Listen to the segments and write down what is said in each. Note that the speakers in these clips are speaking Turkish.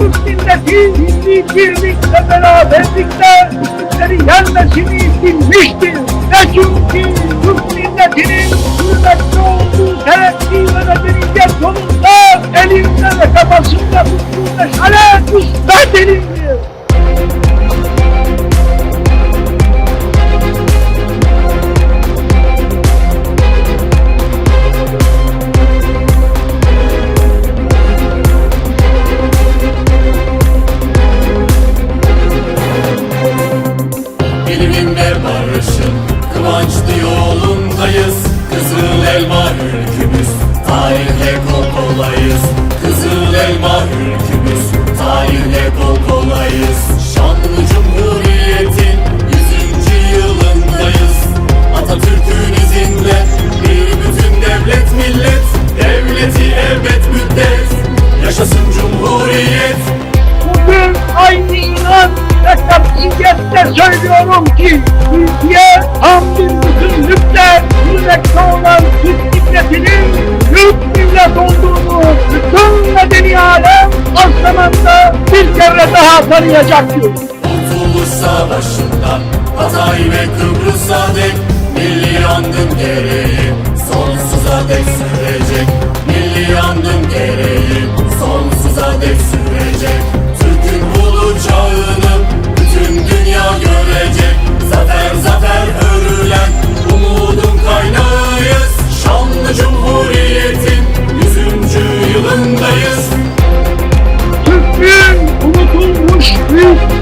Türk milleti milli birlik ve beraberlikte Türkleri yenmesini bilmiştir. Ve çünkü Türk milletinin hürmette olduğu terakki ve medeniyet yolunda elinde ve kafasında tuttuğu meşale müsbet elindir. Kıvançlı yolundayız. Kızıl elma ülkümüz. Tarihle kol kolayız. Kızıl elma ülkümüz. Tarihle kol kolayız. Şanlı Cumhuriyet'in yüzüncü yılındayız. Atatürk'ün izinde bir bütün devlet millet. Devleti elbet müddet. Yaşasın Cumhuriyet. Bugün aynı inan söylüyorum ki Türkiye tam bir bütünlükle yürümekte olan Türk milletinin Türk millet olduğunu bütün medeni alem az bir kere daha tanıyacaktır. Kurtuluş Savaşı'ndan Hatay ve Kıbrıs'a dek Milli yangın gereği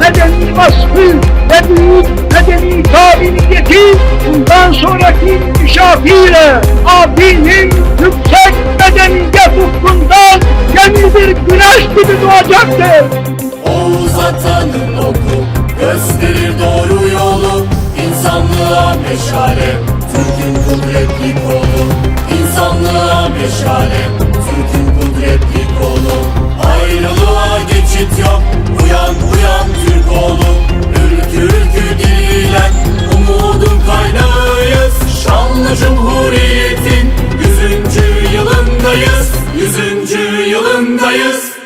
medeni vasfı ve büyük medeni kabiliyeti bundan sonraki inkişafıyla abinin yüksek medeniyet ufkundan yeni bir güneş gibi doğacaktır. Oğuz Atan'ın oku gösterir doğru yolu. İnsanlığa meşale Türk'ün kudretli kolu. İnsanlığa meşale Türk'ün kudretli kolu Cumhuriyet'in 100. yılındayız 100. yılındayız